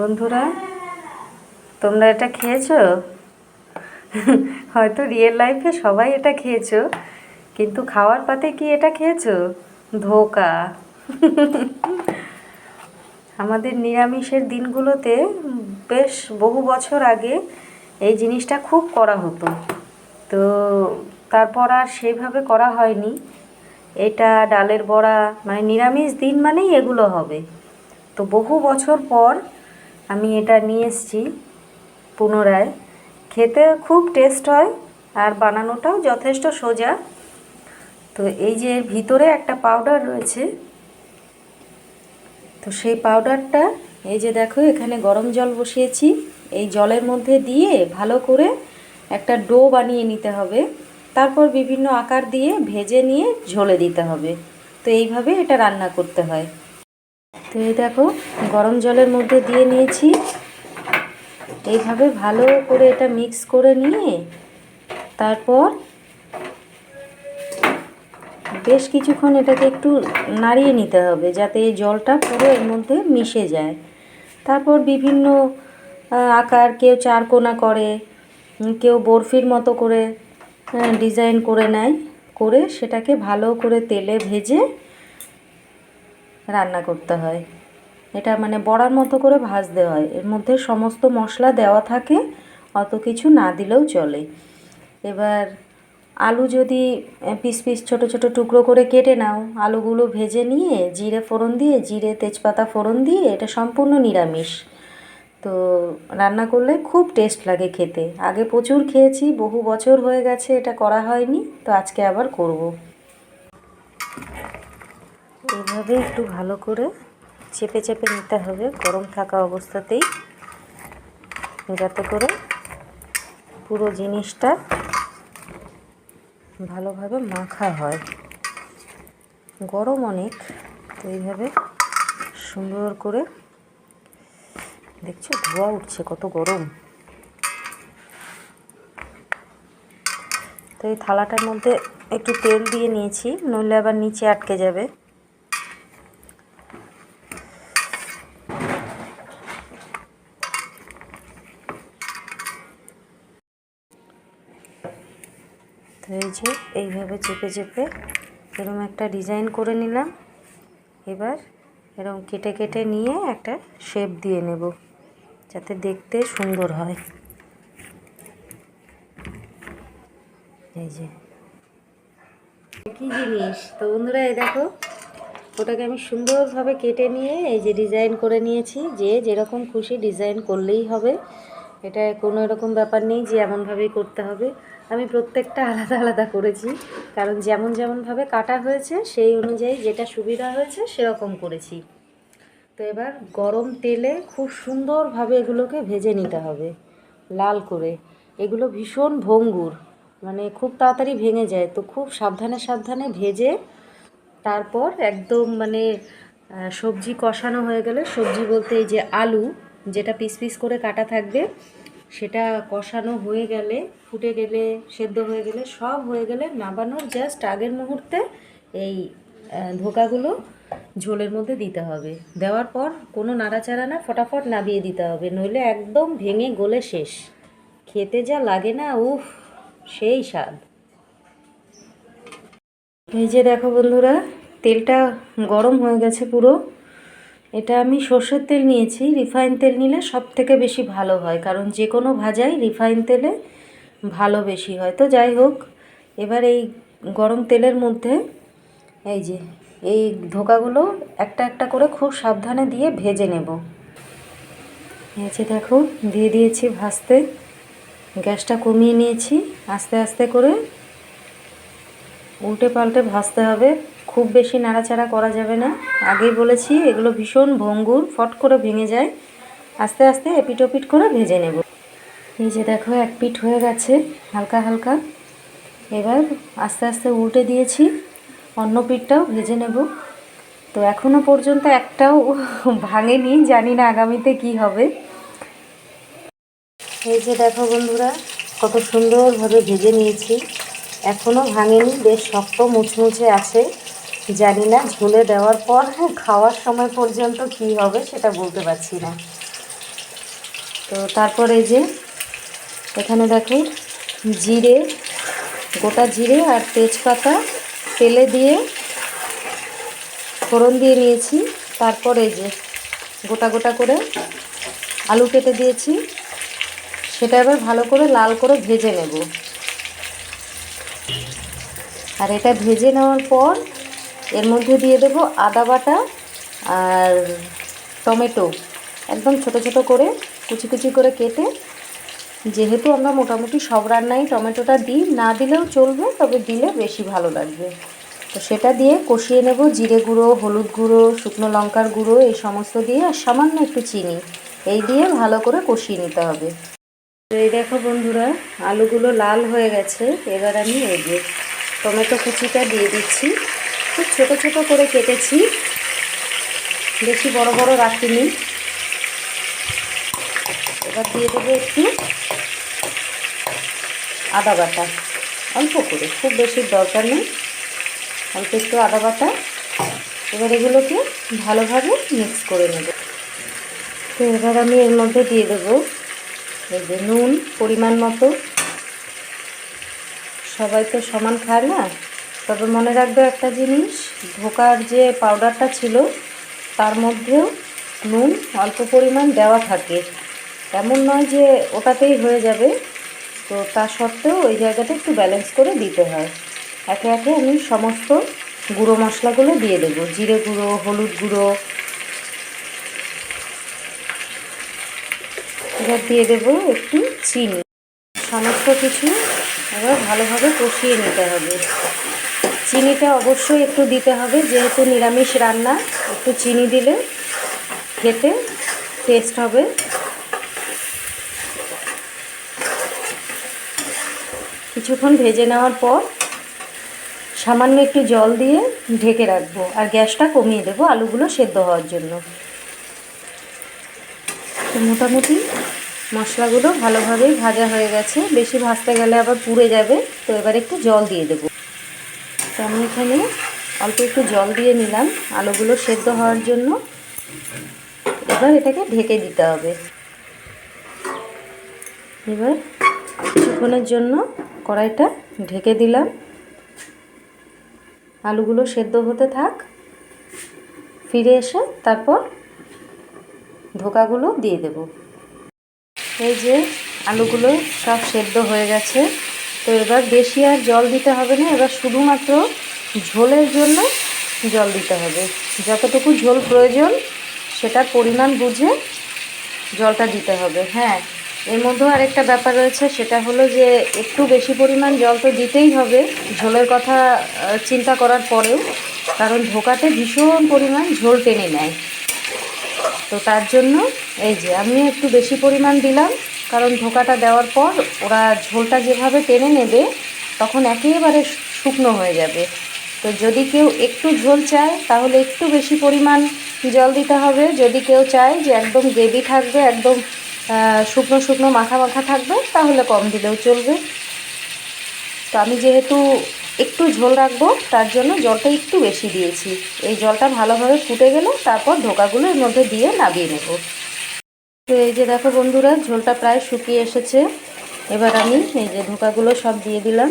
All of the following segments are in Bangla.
বন্ধুরা, তোমরা এটা খেয়েছো? হয়তো রিয়েল লাইফে সবাই এটা খেয়েছো, কিন্তু খাওয়ার পাতে কি এটা খেয়েছো? ধোকা। আমাদের নিরামিষের দিনগুলোতে বেশ বহু বছর আগে এই জিনিসটা খুব করা হতো। তো তারপর আর সেইভাবে করা হয়নি। এটা ডালের বড়া মানে নিরামিষ দিন মানেই এগুলো হবে। তো বহু বছর পর আমি এটা নিয়ে এসেছি পুনরায়। খেতে খুব টেস্ট হয় আর বানানোটাও যথেষ্ট সোজা। তো এই যে ভিতরে একটা পাউডার রয়েছে, তো সেই পাউডারটা এই যে দেখো এখানে গরম জল বসিয়েছি, এই জলের মধ্যে দিয়ে ভালো করে একটা ডো বানিয়ে নিতে হবে। তারপর বিভিন্ন আকার দিয়ে ভেজে নিয়ে ঝোলে দিতে হবে। তো এইভাবে এটা রান্না করতে হয়। তো এই দেখো, গরম জলের মধ্যে দিয়ে নিয়েছি। এইভাবে ভালো করে এটা মিক্স করে নিয়ে তারপর বেশ কিছুক্ষণ এটাকে একটু নাড়িয়ে নিতে হবে যাতে এই জলটা পুরো এর মধ্যে মিশে যায়। তারপর বিভিন্ন আকার, কেউ চারকোনা করে কেউ বরফির মতো করে ডিজাইন করে নেয়, করে সেটাকে ভালো করে তেলে ভেজে রান্না করতে হয়। এটা মানে বড়ার মতো করে ভাজতে হয়। এর মধ্যে সমস্ত মশলা দেওয়া থাকে, অত কিছু না দিলেও চলে। এবার আলু যদি পিস পিস ছোট ছোট টুকরো করে কেটে নাও, আলুগুলো ভেজে নিয়ে জিরে ফোড়ন দিয়ে, জিরে তেজপাতা ফোড়ন দিয়ে, এটা সম্পূর্ণ নিরামিষ। তো রান্না করলে খুব টেস্ট লাগে খেতে। আগে প্রচুর খেয়েছি, বহু বছর হয়ে গেছে, এটা করা হয়নি, তো আজকে আবার করব। এইভাবে একটু ভালো করে চেপে চেপে নিতে হবে গরম থাকা অবস্থাতেই। যাতে করে পুরো জিনিসটা ভালোভাবে মাখা হয়। গরম অনেক, তো এইভাবে সুন্দর করে দেখছ ধোয়া উঠছে কত গরম। তো এই থালাটার মধ্যে একটু তেল দিয়ে নিয়েছি, নইলে আবার নিচে আটকে যাবে। তো এই যে এইভাবে চেপে চেপে এরকম একটা ডিজাইন করে নিলাম। এবার এরকম কেটে কেটে নিয়ে একটা শেপ দিয়ে নেব, যাতে দেখতে সুন্দর হয়। এই যে। কি জিনিস। তো বন্ধুরা, এই দেখো, ওটাকে আমি সুন্দরভাবে কেটে নিয়ে এই যে ডিজাইন করে নিয়েছি, যে যেরকম খুশি ডিজাইন করলেই হবে। এটা কোনো এরকম ব্যাপার নেই যে এমনভাবেই করতে হবে। আমি প্রত্যেকটা আলাদা আলাদা করেছি। কারণ যেমন যেমনভাবে কাটা হয়েছে, সেই অনুযায়ী যেটা সুবিধা হয়েছে, সেরকম করেছি। তো এবার গরম তেলে খুব সুন্দরভাবে এগুলোকে ভেজে নিতে হবে, লাল করে। এগুলো ভীষণ ভঙ্গুর মানে খুব তাড়াতাড়ি ভেঙে যায়। তো খুব সাবধানে সাবধানে ভেজে তারপর একদম মানে সবজি কষানো হয়ে গেলে সবজি বলতে এই যে আলু, যেটা পিস পিস করে কাটা থাকবে সেটা কষানো হয়ে গেলে, ফুটে গেলে, সেদ্ধ হয়ে গেলে, সব হয়ে গেলে নাবানোর জাস্ট আগের মুহূর্তে এই ধোকাগুলো ঝোলের মধ্যে দিতে হবে। দেওয়ার পর কোনো নাড়াচাড়া না, ফটাফট নাবিয়ে দিতে হবে, নইলে একদম ভেঙে গলে শেষ। খেতে যা লাগে না, উফ, সেই স্বাদ। এই যে দেখো বন্ধুরা, তেলটা গরম হয়ে গেছে পুরো। এটা আমি সর্ষের তেল নিয়েছি। রিফাইন তেল নিলে সব থেকে বেশি ভালো হয়, কারণ যে কোনো ভাজাই রিফাইন তেলে ভালো বেশি হয়। তো যাই হোক, এবার এই গরম তেলের মধ্যে এই যে, এই ধোকাগুলো একটা একটা করে খুব সাবধানে দিয়ে ভেজে নেব। যে দেখো, দিয়ে দিয়েছি ভাজতে। গ্যাসটা কমিয়ে নিয়েছি। আস্তে আস্তে করে উল্টে পাল্টে ভাজতে হবে। খুব বেশি নাড়াচাড়া করা যাবে না। আগেই বলেছি, এগুলো ভীষণ ভঙ্গুর, ফট করে ভেঙে যায়। আস্তে আস্তে এপিট ওপিট করে ভেজে নেব। এই যে দেখো, এক পিঠ হয়ে গেছে, হালকা হালকা। এবার আস্তে আস্তে উল্টে দিয়েছি, অন্য পিঠটাও ভেজে নেব। তো এখনও পর্যন্ত একটাও ভাঙেনি, জানি না আগামীতে কি হবে। এই যে দেখো বন্ধুরা, কত সুন্দরভাবে ভেজে নিয়েছি। এখনও ভাঙেনি, বেশ শক্ত মুচমুচে আছে। জানি না ঝুলে দেওয়ার পর খাওয়ার সময় পর্যন্ত কি হবে সেটা বলতে পারছি না। তো তারপরে যে, এখানে দেখো, জিরে, গোটা জিরে আর তেজপাতা তেলে দিয়ে ফোড়ন দিয়ে নিয়েছি। তারপরে এই যে, গোটা গোটা করে আলু কেটে দিয়েছি। সেটা এবার ভালো করে লাল করে ভেজে নেব। আর এটা ভেজে নেওয়ার পর এর মধ্যে দিয়ে দেব আদা বাটা আর টমেটো। একদম ছোট ছোট করে, কুচি কুচি করে কেটে, যেহেতু আমরা মোটামুটি সব রান্নায় টমেটোটা দিই, না দিলেও চলবে, তবে দিলে বেশি ভালো লাগবে। তো সেটা দিয়ে কষিয়ে নেব জিরে গুঁড়ো, হলুদ গুঁড়ো, শুকনো লঙ্কার গুঁড়ো, এই সমস্ত দিয়ে, আর সামান্য একটু চিনি। এই দিয়ে ভালো করে কষিয়ে নিতে হবে। তো এই দেখো বন্ধুরা, আলুগুলো লাল হয়ে গেছে। এবার আমি এই যে টমেটো কুচিটা দিয়ে দিচ্ছি। খুব ছোটো ছোটো করে কেটেছি। বেশি বড় বড় রাখিনি। এবার দিয়ে দেবো একটু আদা বাটা। অল্প করে, খুব বেশি দরকার নেই। অল্প একটু আদা বাটা। এবার এগুলোকে ভালোভাবে মিক্স করে নেব। তো এবার আমি এর মধ্যে দিয়ে দেবো এই যে নুন পরিমাণ মতো। সবাই তো সমান খায় না। তবে মনে রাখবে একটা জিনিস, ধোকার যে পাউডারটা ছিল, তার মধ্যেও নুন অল্প পরিমাণ দেওয়া থাকে। এমন নয় যে ওটাতেই হয়ে যাবে। তো তা সত্ত্বেও ওই জায়গাটা একটু ব্যালেন্স করে দিতে হয়। একে একে আমি সমস্ত গুঁড়ো মশলাগুলো দিয়ে দেবো। জিরে গুঁড়ো, হলুদ গুঁড়ো এবার দিয়ে দেবো একটু চিনি। সমস্ত কিছু এবার ভালোভাবে কষিয়ে নিতে হবে। চিনিটা অবশ্যই একটু দিতে হবে, যেহেতু নিরামিষ রান্না, একটু চিনি দিলে খেতে টেস্ট হবে। কিছুক্ষণ ভেজে নেওয়ার পর সামান্য একটু জল দিয়ে ঢেকে রাখব, আর গ্যাসটা কমিয়ে দেবো আলুগুলো সেদ্ধ হওয়ার জন্য। মোটামুটি মশলাগুলো ভালোভাবেই ভাজা হয়ে গেছে। বেশি ভাজতে গেলে আবার পুড়ে যাবে। তো এবার একটু জল দিয়ে দেবো। তো আমি এখানে অল্প একটু জল দিয়ে নিলাম। আলুগুলো সেদ্ধ হওয়ার জন্য এবার এটাকে ঢেকে দিতে হবে। এবার কিছুক্ষণের জন্য কড়াইটা ঢেকে দিলাম। আলুগুলো সেদ্ধ হতে থাক। ফিরে এসে তারপর ধোকাগুলো দিয়ে দেব। এই যে আলুগুলো সব সেদ্ধ হয়ে গেছে। তো এবার বেশি আর জল দিতে হবে না, এবার শুধুমাত্র ঝোলের জন্য জল দিতে হবে। যতটুকু ঝোল প্রয়োজন, সেটার পরিমাণ বুঝে জলটা দিতে হবে। হ্যাঁ এর মধ্যেও আরেকটা ব্যাপার রয়েছে, সেটা হলো যে একটু বেশি পরিমাণ জল তো দিতেই হবে। ঝোলের কথা চিন্তা করার পরেও, কারণ ধোকাতে ভীষণ পরিমাণ ঝোল টেনে নেয়। তো তার জন্য এই যে আমি একটু বেশি পরিমাণ দিলাম, কারণ ধোকাটা দেওয়ার পর ওরা ঝোলটা যেভাবে টেনে নেবে তখন একেবারে শুকনো হয়ে যাবে। তো যদি কেউ একটু ঝোল চায়, তাহলে একটু বেশি পরিমাণ জল দিতে হবে। যদি কেউ চায় যে একদম গ্রেভি থাকবে, একদম শুকনো শুকনো মাখা মাখা থাকবে, তাহলে কম দিলেও চলবে। তো আমি যেহেতু একটু ঝোল রাখব, তার জন্য জলটা একটু বেশি দিয়েছি। এই জলটা ভালোভাবে ফুটে গেলে তারপর ধোকাগুলো এর মধ্যে দিয়ে নামিয়ে নেব। তো এই যে দেখো বন্ধুরা, ঝোলটা প্রায় শুকিয়ে এসেছে। এবার আমি এই যে ধোকাগুলো সব দিয়ে দিলাম।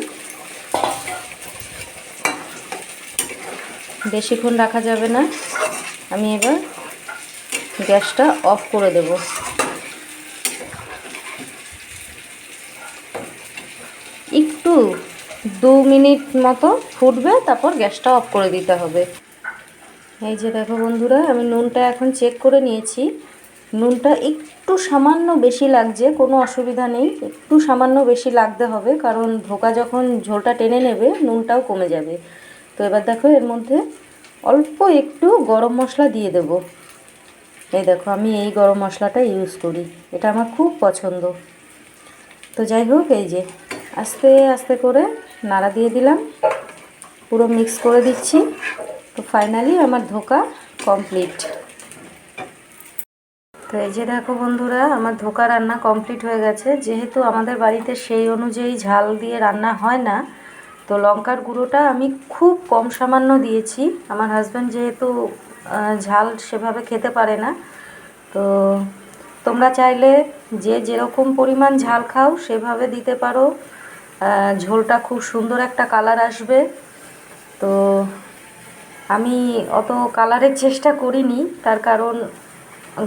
বেশিক্ষণ রাখা যাবে না। আমি এবার গ্যাসটা অফ করে দেব। একটু দু মিনিট মতো ফুটবে, তারপর গ্যাসটা অফ করে দিতে হবে। এই যে দেখো বন্ধুরা, আমি নুনটা এখন চেক করে নিয়েছি। নুনটা একটু সামান্য বেশি লাগছে, কোনো অসুবিধা নেই। একটু সামান্য বেশি লাগতে হবে, কারণ ধোকা যখন ঝোলটা টেনে নেবে, নুনটাও কমে যাবে। তো এবার দেখো, এর মধ্যে অল্প একটু গরম মশলা দিয়ে দেব। এই দেখো, আমি এই গরম মশলাটা ইউজ করি। এটা আমার খুব পছন্দ। তো যাই হোক, এই যে আস্তে আস্তে করে নাড়া দিয়ে দিলাম। পুরো মিক্স করে দিচ্ছি। তো ফাইনালি আমার ধোকা কমপ্লিট তো এই যে দেখো বন্ধুরা, আমার ধোকা রান্না কমপ্লিট হয়ে গেছে। যেহেতু আমাদের বাড়িতে সেই অনুযায়ী ঝাল দিয়ে রান্না হয় না, তো লঙ্কার গুঁড়োটা আমি খুব কম সামান্য দিয়েছি। আমার হাজব্যান্ড যেহেতু ঝাল সেভাবে খেতে পারে না, তো তোমরা চাইলে যে যেরকম পরিমাণ ঝাল খাও সেভাবে দিতে পারো। ঝোলটা খুব সুন্দর একটা কালার আসবে। তো আমি অত কালারের চেষ্টা করিনি তার কারণ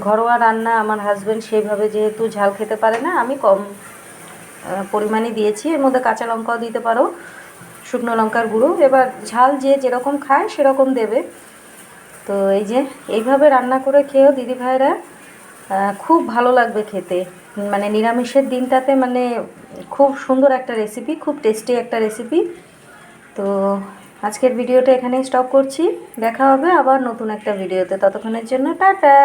ঘরোয়া রান্না আমার হাজব্যান্ড সেইভাবে যেহেতু ঝাল খেতে পারে না আমি কম পরিমাণে দিয়েছি। এর মধ্যে কাঁচা লঙ্কাও দিতে পারো শুকনো লঙ্কার গুঁড়ো। এবার ঝাল যে যেরকম খায় সেরকম দেবে। তো এই যে এইভাবে রান্না করে খেয়েও দিদি ভাইরা আহ, খুব ভালো লাগবে খেতে। মানে নিরামিষের দিনটাতে মানে খুব সুন্দর একটা রেসিপি খুব টেস্টি একটা রেসিপি তো আজকের ভিডিওটা এখানেই স্টপ করছি। দেখা হবে আবার নতুন একটা ভিডিওতে ততক্ষণের জন্য টাটা!